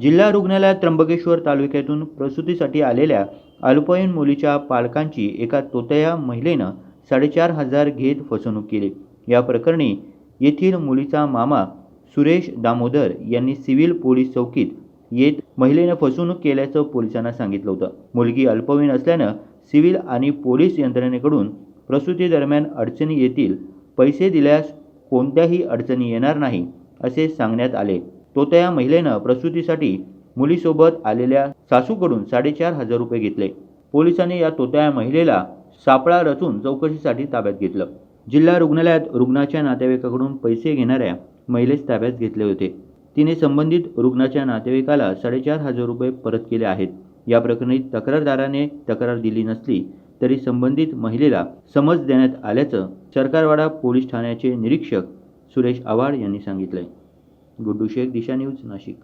जिल्हा रुग्णालयात त्र्यंबकेश्वर तालुक्यातून प्रसूतीसाठी आलेल्या अल्पवयीन मुलीच्या पालकांची एका तोतया महिलेनं साडेचार हजार घेत फसवणूक केली. या प्रकरणी येथील मुलीचा मामा सुरेश दामोदर यांनी सिव्हिल पोलीस चौकीत येत महिलेनं फसवणूक केल्याचं पोलिसांना सांगितलं होतं. मुलगी अल्पवयीन असल्यानं सिव्हिल आणि पोलीस यंत्रणेकडून प्रसूतीदरम्यान अडचणी येतील पैसे दिल्यास कोणत्याही अडचणी येणार नाही असे सांगण्यात आले. तोतया महिलेनं प्रसूतीसाठी मुलीसोबत आलेल्या सासूकडून साडेचार हजार रुपये घेतले. पोलिसांनी या तोत्या महिलेला सापळा रचून चौकशीसाठी ताब्यात घेतलं. जिल्हा रुग्णालयात रुग्णाच्या नातेवाईकाकडून पैसे घेणाऱ्या महिलेस ताब्यात घेतले होते. तिने संबंधित रुग्णाच्या नातेवाईकाला साडेचार हजार रुपये परत केले आहेत. या प्रकरणी तक्रारदाराने तक्रार दिली नसली तरी संबंधित महिलेला समज देण्यात आल्याचं सरकारवाडा पोलीस ठाण्याचे निरीक्षक सुरेश आव्हाड यांनी सांगितलं गुड्डू शेख दिशा न्यूज नाशिक.